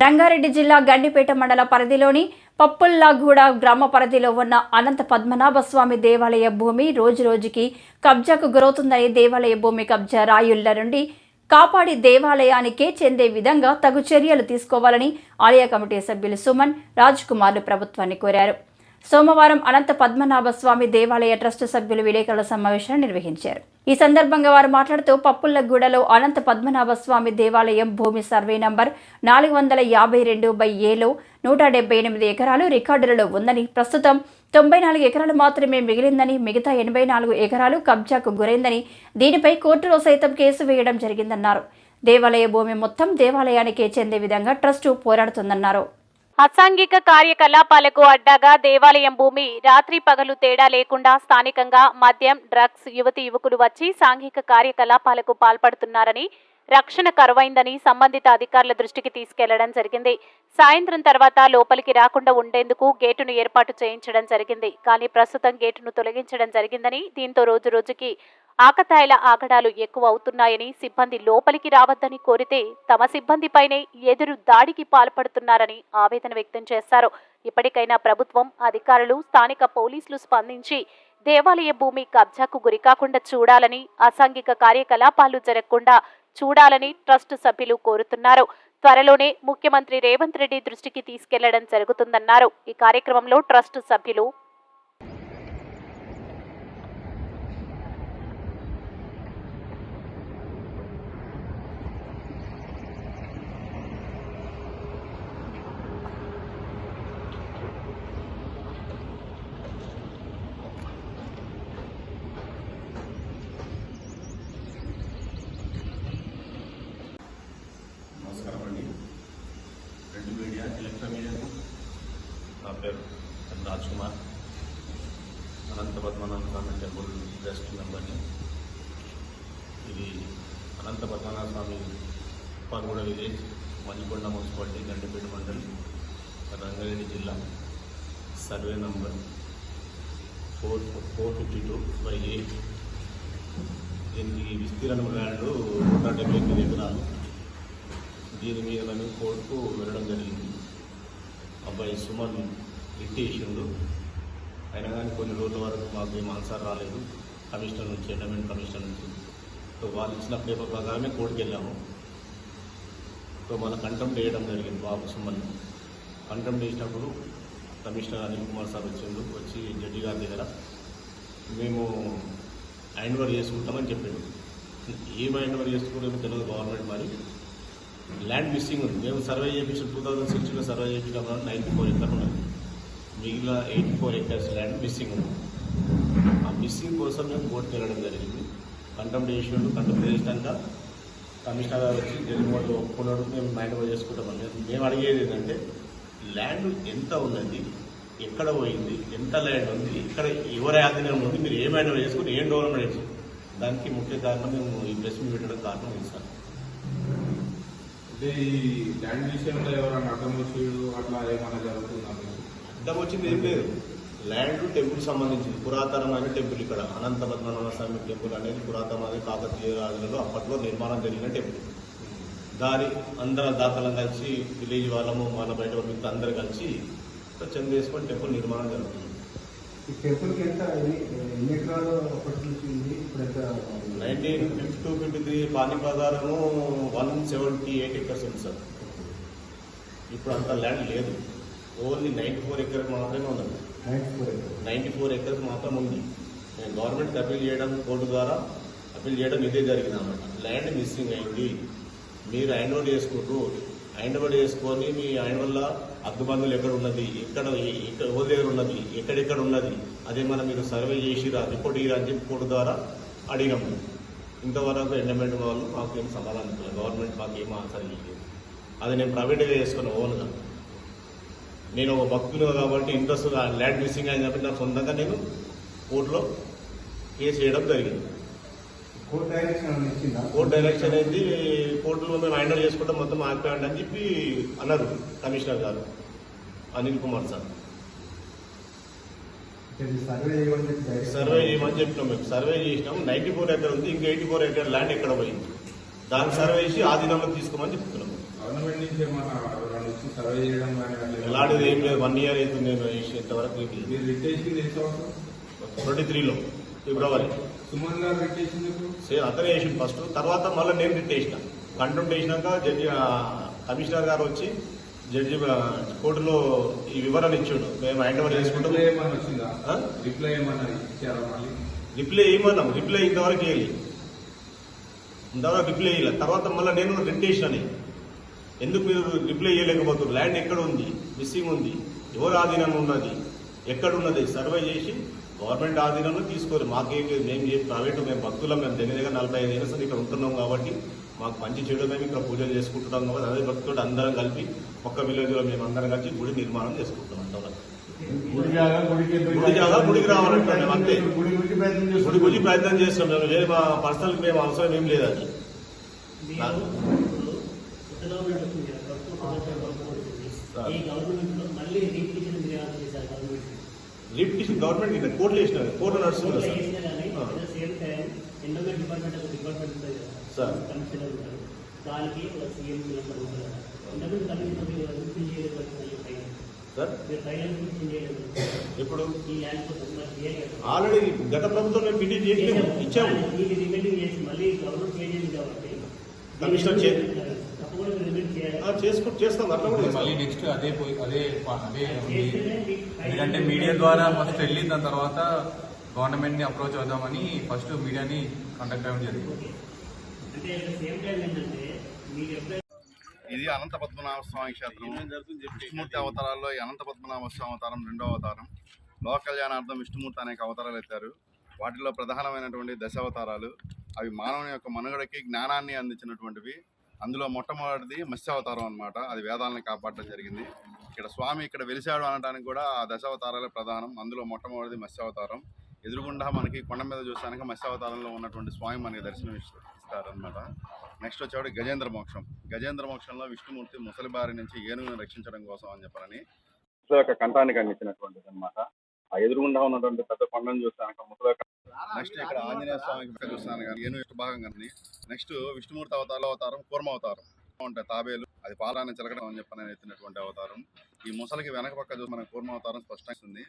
రంగారెడ్డి జిల్లా గండిపేట మండల పరిధిలోని పప్పుల్లాగూడ గ్రామ పరిధిలో ఉన్న అనంత పద్మనాభ స్వామి దేవాలయ భూమి రోజురోజుకి కబ్జాకు గురవుతుందని దేవాలయ భూమి కబ్జా రాయుళ్ళ నుండి కాపాడి దేవాలయానికే చెందే విధంగా తగు చర్యలు తీసుకోవాలని ఆలయ కమిటీ సభ్యులు సుమన్ రాజ్ కుమార్లు ప్రభుత్వాన్ని కోరారు. సోమవారం అనంత పద్మనాభ స్వామి దేవాలయ ట్రస్ట్ సభ్యులు విలేకరుల సమావేశాన్ని నిర్వహించారు. ఈ సందర్భంగా వారు మాట్లాడుతూ పప్పులగూడలో అనంత పద్మనాభ స్వామి దేవాలయం భూమి సర్వే నంబర్ నాలుగు వందల యాభై రెండు బై ఏలో నూట డెబ్బై ఎనిమిది ఎకరాలు రికార్డులలో ఉందని ప్రస్తుతం తొంభై నాలుగు ఎకరాలు మాత్రమే మిగిలిందని మిగతా ఎనభై నాలుగు ఎకరాలు కబ్జాకు గురైందని దీనిపై కోర్టులో సైతం కేసు వేయడం జరిగిందన్నారు. దేవాలయ భూమి మొత్తం దేవాలయానికే చెందే విధంగా ట్రస్టు పోరాడుతుందన్నారు. అసాంఘిక కార్యకలాపాలకు అడ్డాగా దేవాలయం భూమి రాత్రి పగలు తేడా లేకుండా స్థానికంగా మద్యం డ్రగ్స్ యువతి యువకులు వచ్చి సాంఘిక కార్యకలాపాలకు పాల్పడుతున్నారని రక్షణ కరువైందని సంబంధిత అధికారుల దృష్టికి తీసుకెళ్ళడం జరిగింది. సాయంత్రం తర్వాత లోపలికి రాకుండా ఉండేందుకు గేటును ఏర్పాటు చేయించడం జరిగింది. కానీ ప్రస్తుతం గేటును తొలగించడం జరిగిందని దీంతో రోజు రోజుకి ఆకతాయిల ఆగడాలు ఎక్కువ అవుతున్నాయని సిబ్బంది లోపలికి రావద్దని కోరితే తమ సిబ్బందిపైనే ఎదురు దాడికి పాల్పడుతున్నారని ఆవేదన వ్యక్తం చేశారు. ఇప్పటికైనా ప్రభుత్వం అధికారులు స్థానిక పోలీసులు స్పందించి దేవాలయ భూమి కబ్జాకు గురికాకుండా చూడాలని అసాంఘిక కార్యకలాపాలు జరగకుండా చూడాలని ట్రస్ట్ సభ్యులు కోరుతున్నారు. త్వరలోనే ముఖ్యమంత్రి రేవంత్ రెడ్డి దృష్టికి తీసుకెళ్ళడం జరుగుతుందన్నారు. ఈ కార్యక్రమంలో ట్రస్ట్ సభ్యులు నమస్కారం అండి రెండు మీడియా ఎలక్ట్రా మీడియాకు నా పేరు N Raj Kumar Anantha Padmanabha Swamy temple trust మెంబర్ని ఇది అనంత పద్మనాభ స్వామి పర్గూడ విలేజ్ మణికొండ మున్సిపాలిటీ గండిపేట మండలి రంగారెడ్డి జిల్లా survey number four four fifty two by eight దీనికి విస్తీర్ణం ల్యాండ్ నూట డెబ్బై ఎనిమిది ఎకరాలు దీని మీద మేము కోర్టుకు వెళ్ళడం జరిగింది అబ్బాయి సుమన్ రిటేషన్లు అయినా కానీ కొన్ని రోజుల వరకు మాకు ఏం ఆన్సర్ రాలేదు. కమిషనర్ నుంచి ఎండమెంట్ కమిషనర్ నుంచి. సో వాళ్ళు ఇచ్చిన పేపర్ ప్రకారమే కోర్టుకు వెళ్ళాము. సో మన కంటెంప్ట్ వేయడం జరిగింది బాబు సుమ్మల్ని కంటెంప్ట్ చేసినప్పుడు కమిషనర్ అనిల్ కుమార్ సార్ వచ్చిండు వచ్చి జడ్జి గారి దగ్గర మేము హ్యాండ్ ఓవర్ చేసుకుంటామని చెప్పిండు. ఏం హ్యాండ్ ఓవర్ చేసుకుంటామో తెలియదు గవర్నమెంట్ మరి. ల్యాండ్ మిస్సింగ్ ఉంది. మేము సర్వే చేయించిన టూ థౌజండ్ సిక్స్టీన్లో సర్వే చేయించడం నైన్టీ ఫోర్ ఎక్కడ ఉన్నది మిగిలిన eighty four acres land missing ఉంది ఆ మిస్సింగ్ కోసం మేము కోర్టుకు వెళ్ళడం జరిగింది. కంటెంప్ట్ చేసినట్టు కంటెంప్ట్ చేసినాక కమిషనర్ గారు వచ్చి జగన్మోహన్ ఒప్పుకున్నాడు. మేము మైండ్ ఓవర్ చేసుకుంటామని మేము అడిగేది ఏంటంటే ల్యాండ్ ఎంత ఉన్నది ఎక్కడ పోయింది? ఎంత ల్యాండ్ ఉంది? ఇక్కడ ఎవరి ఆధీనంలో ఉంది? మీరు ఏ మైండ్ ఓవర్ చేసుకుని ఏం డెవలప్మెంట్ చేసి దానికి ముఖ్య కారణం మేము ఈ ప్రెస్ మీట్ పెట్టడం కారణం ఇది సార్? అంటే ఈ ల్యాండ్ విషయంలో ఎవరైనా అడ్డం వచ్చి అట్లా ఏమైనా జరుగుతుందా? అడ్డం వచ్చింది ఏం లేదు. ల్యాండ్ టెంపుల్ సంబంధించింది. పురాతనమైన టెంపుల్ ఇక్కడ. అనంత పద్మనాభ స్వామి టెంపుల్ అనేది పురాతనమైన కాకతీయ రాజులలో అప్పట్లో నిర్మాణం జరిగిన టెంపుల్. దాని అందరం దాతలం కలిసి విలేజ్ వాళ్ళము మన బయట మిగతా అందరు కలిసి చంద వేసుకొని టెంపుల్ నిర్మాణం జరుగుతుంది. ఈ టెంపుల్కి ఎంత ఎన్ని ఎన్ని ఎకరాలు అప్పటి నుంచి ఉంది? ఇప్పుడు ఎంత nineteen fifty two fifty three పాని ప్రకారము వన్ సెవెంటీ ఎయిట్ ఎకర్స్ ఉంది సార్. ఇప్పుడు అంత ల్యాండ్ లేదు. ఓన్లీ నైంటీ ఫోర్ ఎకర్స్ మాత్రమే ఉన్నది ninety four ninety four acres మాత్రం ఉంది. నేను గవర్నమెంట్ అప్పీల్ చేయడం కోర్టు ద్వారా అప్పీల్ చేయడం ఇదే జరిగింది అనమాట ల్యాండ్ మిస్సింగ్ అయింది మీరు హ్యాండ్ ఓవర్ చేసుకుంటూ హ్యాండ్ ఓవర్ చేసుకొని మీ హ్యాండ్ వల్ల అగ్గుబందులు ఎక్కడ ఉన్నది? ఎక్కడ ఎవరి దగ్గర ఉన్నది? ఎక్కడెక్కడ ఉన్నది? అదే మనం మీరు సర్వే చేసిరా రిపోర్ట్ ఇరా అని చెప్పి కోర్టు ద్వారా అడిగాము ఇంతవరకు ఎండమెంట్ వాళ్ళు మాకు ఏం సమాధానం గవర్నమెంట్ మాకు ఏం ఆన్సర్ ఇవ్వలేదు. అది నేను ప్రైవేట్గా చేసుకున్నాను ఓన్గా. నేను ఒక భక్తులు కాబట్టి ఇంట్రెస్ట్ ల్యాండ్ మిస్సింగ్ అని చెప్పి నా సొంతంగా నేను కోర్టులో కేసు చేయడం జరిగింది. కోర్ట్ డైరెక్షన్ అయింది కోర్టులో మేము హ్యాండిల్ చేసుకుంటాం మొత్తం ఆగిపోయండి అని చెప్పి అన్నారు కమిషనర్ గారు అనిల్ కుమార్ సార్. సర్వే చేయమని చెప్పినాం మేము. సర్వే చేసినాం. నైన్టీ ఫోర్ ఎకర్ ఉంది. ఇంకా ఎయిటీ ఫోర్ ఎకర్ ల్యాండ్ ఎక్కడ పోయింది? దానికి సర్వే చేసి ఆధీనంలో తీసుకోమని చెప్తున్నాం. వచ్చి సర్వే చేయడం కానీ ఎలాంటిది ఏం లేదు. వన్ ఇయర్ అవుతుంది నేను ఇంతవరకు మీరు రిటేషన్ ఏ సంవత్సరం ట్వంటీ త్రీలో ఫిబ్రవరి. సుమన్ గారు రిటేషన్ సేమ్ అతనే వేసింది ఫస్ట్ తర్వాత మళ్ళీ నేను రిట్ వేసిన కంటెంప్ట్ వేసినాక జడ్జి కమిషనర్ గారు వచ్చి జడ్జి కోర్టులో ఈ వివరణ ఇచ్చిండు. మేము హ్యాండ్ ఓవర్ చేసుకుంటాం. రిప్లై ఏమన్నా? రిప్లై ఏమన్నా రిప్లై ఇంతవరకు వేయాలి ఇంతవరకు రిప్లై వేయలేదు తర్వాత మళ్ళీ నేను రిట్ వేసినని ఎందుకు మీరు రిప్లై చేయలేకపోతున్నారు? ల్యాండ్ ఎక్కడ ఉంది? మిస్సింగ్ ఉంది. ఎవరు ఆధీనంలో ఉన్నది? ఎక్కడ ఉన్నది సర్వే చేసి గవర్నమెంట్ ఆధీనంలో తీసుకోరు. మాకేం లేదు. మేము చేసి ప్రైవేట్ మేము భక్తులం. మేము దగ్గర దగ్గర నలభై ఐదు ఏళ్ళ ఇక్కడ ఉంటున్నాం కాబట్టి మాకు మంచి చెడు మేము ఇక్కడ పూజలు చేసుకుంటున్నాం కాబట్టి అదే భక్తుడు అందరం కలిపి ఒక్క విలేజ్లో మేము అందరం కలిసి గుడి నిర్మాణం చేసుకుంటున్నాం అంతవరకు గుడి జాగా గుడికి రావాలంటే మేము అంతే. గుడి గురించి ప్రయత్నం చేస్తున్నాం. మేము మా పర్సనల్ మేము అవసరం ఏం లేదు అది. మీరు ఇప్పుడు కొత్త గవర్నమెంట్ వచ్చింది కదా, కొత్త సంవత్సరం వరకు వచ్చింది. ఈ గవర్నమెంట్లో మళ్ళీ రీపిటిషన్ మీరు ఏమైనా చేశారు గవర్నమెంట్ లిఫ్ట్ గవర్నమెంట్ ఇక్కడ కోర్టులు వేసినారు. కోర్టు నడుస్తుంది కోర్టులో సార్? వేసినా కానీ ఆ. At the same time endowment department ఒక డిపార్ట్మెంట్ ఉంటుంది కదా సార్. కమిషనర్ ఉంటారు దానికి ఒక సీఎం నెంబర్ ఉంటుంది కదా ఎండోమెంట్ కమిషనర్ మీరు రిపీల్ చేయలేదు ఫైల్ సార్ మీరు ఫైల్ రిపీల్ చేయలేదు ఇప్పుడు ఈ ల్యాండ్ కోసం మరి చేయలేదు ఆల్రెడీ గత ప్రభుత్వం మేము పిటిషన్ చేసినాము. ఇచ్చాము. ఇది రిమెండింగ్ చేసి మళ్ళీ గవర్నమెంట్ చేయండి కాబట్టి కమిషనర్ చే- తప్పకుండా మీరు రిమెంట్ చేయాలి ఆ, చేసుకుంటూ చేస్తాం అట్లా కూడా మళ్ళీ. నెక్స్ట్ అదే పోయి అదే అదే ఉంది. ఎందుకంటే మీడియా ద్వారా ఫస్ట్ వెళ్ళి దాని తర్వాత గవర్నమెంట్ని అప్రోచ్ అవుదామని ఫస్ట్ మీడియాని కాంటాక్ట్ అవ్వడం జరిగింది. ఇది అనంత పద్మనాభ స్వామి క్షేత్రం. విష్ణుమూర్తి అవతారాల్లో ఈ అనంత పద్మనాభ స్వామి అవతారం రెండో అవతారం. లోక కళ్యాణార్థం విష్ణుమూర్తి అనేక అవతారాలు ఎత్తారు. వాటిలో ప్రధానమైనటువంటి దశావతారాలు. అవి మానవుని యొక్క మనుగడకి జ్ఞానాన్ని అందించినటువంటివి. అందులో మొట్టమొదటిది మత్స్యావతారం అనమాట అది వేదాలను కాపాడటం జరిగింది. ఇక్కడ స్వామి ఇక్కడ వెలిశాడు అనడానికి కూడా ఆ దశావతారాలే ప్రధానం. అందులో మొట్టమొదటిది మత్స్యావతారం. ఎదురుగుండా మనకి కొండ మీద చూసానికి మత్స్యావతారంలో ఉన్నటువంటి స్వామి మనకి దర్శనం ఇస్తారనమాట నెక్స్ట్ వచ్చేవాడు గజేంద్ర మోక్షం. గజేంద్ర మోక్షంలో విష్ణుమూర్తి ముసలి బారి నుంచి ఏనుగును రక్షించడం కోసం అని చెప్పారని యొక్క కంఠానికి అందించినటువంటిది అనమాట ఆ ఎదురుగుండా ఉన్నటువంటి పెద్ద కొండను చూస్తాను ముసలి నెక్స్ట్ ఇక్కడ ఆంజనేయ స్వామికి చూస్తాను కానీ ఏనుగు ఇష్ట భాగం కానీ. నెక్స్ట్ విష్ణుమూర్తి అవతారం అవతారం కూర్మ అవతారం. ఉంటాయి తాబేలు. అది పాలాన్ని చిలకడం అని చెప్పని ఎత్తినటువంటి అవతారం. ఈ ముసలికి వెనక పక్క చూసి మన కూర్మ అవతారం స్పష్టంగా ఉంది.